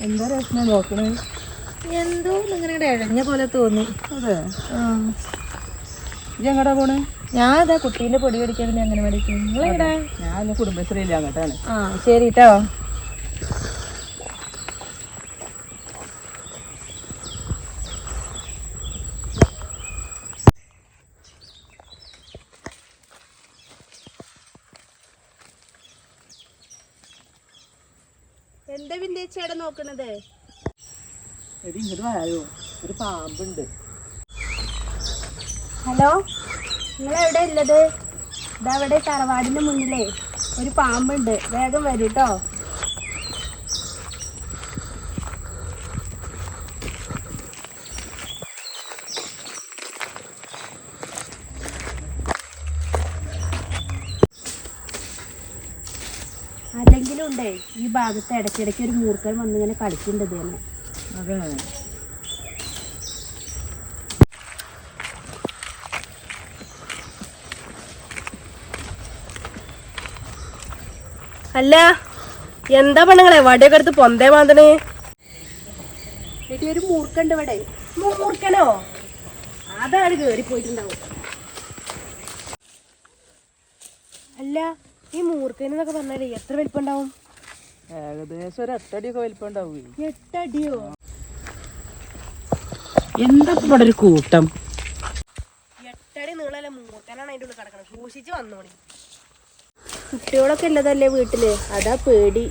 എന്താ രത്ന നോക്കണേ? എന്തോ ഇങ്ങനെ ഇഴഞ്ഞ പോലെ തോന്നി. അതെ? ഇജ്ജ് എങ്ങടാ പോണ്? ഞാൻ അതാ കുട്ടീന്റെ പൊടി പിടിക്കാൻ അങ്ങനെ മേടിക്കും ഞാൻ കുടുംബശ്രീ കുടുംബശ്രീയില്ല അങ്ങോട്ടാണ്. ആ ശരി കേട്ടോ എന്താ വില്ലേച്ചേടെ നോക്കണത്? എടി ഇങ്ങോട്ട് വായോ. ഒരു പാമ്പുണ്ട്. ഹലോ? നിങ്ങൾ എവിടെ ഉള്ളത് ഇതവിടെ തറവാടിന്റെ മുന്നിലേ. ഒരു പാമ്പുണ്ട്. വേഗം വരൂട്ടോ കേട്ടോ അല്ലെങ്കിലും ഉണ്ടേ ഈ ഭാഗത്ത് ഇടയ്ക്കിടയ്ക്ക് ഒരു മൂർക്കൻ വന്ന് ഇങ്ങനെ കളിക്കേണ്ടത് അതെ. അല്ല എന്താ പെണ്ണുങ്ങളെ? വടിയൊക്കെ എടുത്ത് പൊന്തേ മാന്തണേ. ഒരു മൂർക്കണ്ട് ഇവിടെ. മൂർക്കനോ? അതാണ് കേറി പോയിട്ടുണ്ടാവും അല്ല ഈ മൂർക്കനെന്നൊക്കെ പറഞ്ഞാലേ എത്ര വലിപ്പുണ്ടാവും ഏകദേശം ഒരു എട്ടടിയൊക്കെ വലിപ്പം ഉണ്ടാവേ എട്ടടിയോ? എന്താ ഇവിടെ ഒരു കൂട്ടം? എട്ടടി നീളല്ല മൂർക്കനാണ് അതിന്റെ ഉള്ളിൽ കിടക്കണം സൂക്ഷിച്ച് വന്നോണി കുട്ടികളൊക്കെ ഉള്ളതല്ലേ വീട്ടിൽ? അതാ പേടി.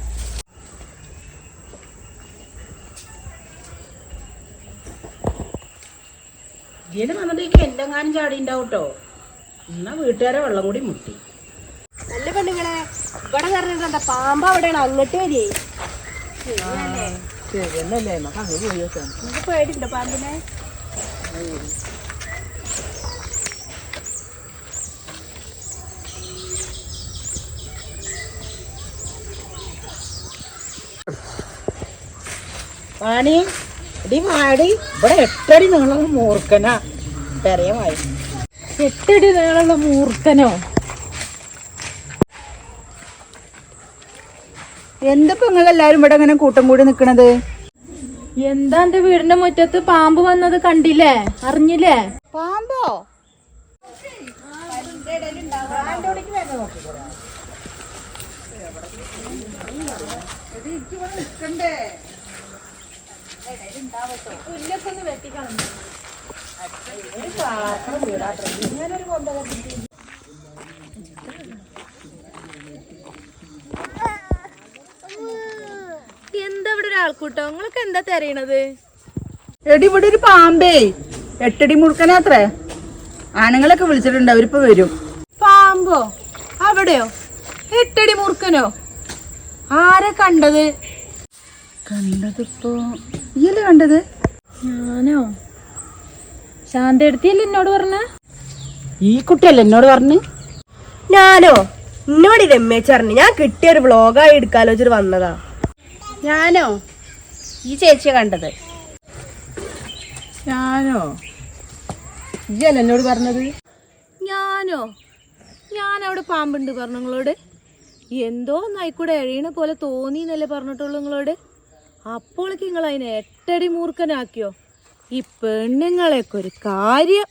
ഇതിന് വന്നതേക്ക് എന്തെങ്ങാനും ചാടി ഉണ്ടാവും കേട്ടോ എന്നാ വീട്ടുകാരെ വെള്ളം കൂടി മുട്ടി. ഇവിടെ പറഞ്ഞിട്ടുണ്ട പാമ്പ അവിടെയാണ്. അങ്ങോട്ട് വരികയെ ശരിയല്ലേ? ശരി എന്നല്ലേ നമുക്ക് അങ്ങ് പോയി പേടിയുണ്ടോ പാമ്പിനെ. വാണി എടി വാടി. ഇവിടെ എട്ടടി നീളം മൂർക്കനാ പെരയമായി എട്ടടി നീളമുള്ള മൂർക്കനോ എന്തപ്പോ നിങ്ങൾ എല്ലാരും ഇവിടെ അങ്ങനെ കൂട്ടം കൂടി നിക്കണത്? എന്താ എന്റെ വീടിന്റെ മുറ്റത്ത് പാമ്പ് വന്നത് കണ്ടില്ലേ? അറിഞ്ഞില്ലേ? പാമ്പോ? എന്താ ഇവിടെ ഒരു ആൾക്കൂട്ടോ? നിങ്ങൾക്ക് എന്താ തെരയണത്? എടി ഇവിടെ ഒരു പാമ്പേ. എട്ടടി മുഴുക്കനാത്രേ. ആണുങ്ങളൊക്കെ വിളിച്ചിട്ടുണ്ട് അവരിപ്പോ വരും. പാമ്പോ? അവിടെയോ? എട്ടടി മുറുക്കനോ? ആരെ കണ്ടത്? കണ്ടതിപ്പോ ഇയല്ലേ കണ്ടത്? ഞാനോ? ശാന്ത എടുത്തിയല്ലേ എന്നോട് പറഞ്ഞ? ഈ കുട്ടിയല്ലേ എന്നോട് പറഞ്ഞു? ഞാനോ? എന്നോട് രമ്യച്ചറിഞ്ഞ് ഞാൻ കിട്ടിയ ഒരു വ്ളോഗായി എടുക്കാലോചിച്ചിട്ട് വന്നതാ. ഞാനോ? ഈ ചേച്ചിയെ കണ്ടത്. ഞാനോ? ഇയല്ലേ എന്നോട് പറഞ്ഞത്? ഞാനോ? ഞാൻ അവിടെ പാമ്പുണ്ട് പറഞ്ഞു നിങ്ങളോട്. എന്തോ നായിക്കൂടെ എഴീണ പോലെ തോന്നി എന്നല്ലേ പറഞ്ഞിട്ടുള്ളൂ നിങ്ങളോട്. അപ്പോഴേക്ക് നിങ്ങൾ അതിനെ എട്ടടി മൂർഖനാക്കിയോ? ഈ പെണ്ണുങ്ങളെയൊക്കെ ഒരു കാര്യം.